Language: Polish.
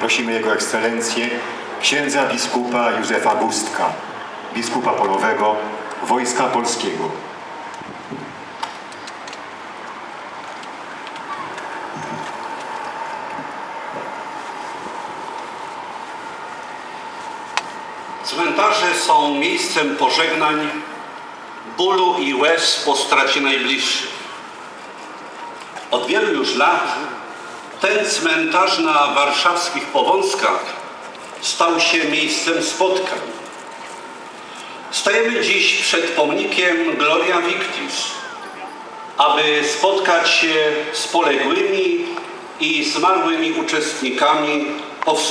prosimy Jego Ekscelencję księdza biskupa Józefa Gustka, biskupa polowego Wojska Polskiego. Cmentarze są miejscem pożegnań, bólu i łez po stracie najbliższych. Od wielu już lat ten cmentarz na warszawskich Powązkach stał się miejscem spotkań. Stajemy dziś przed pomnikiem Gloria Victis, aby spotkać się z poległymi i zmarłymi uczestnikami powstania.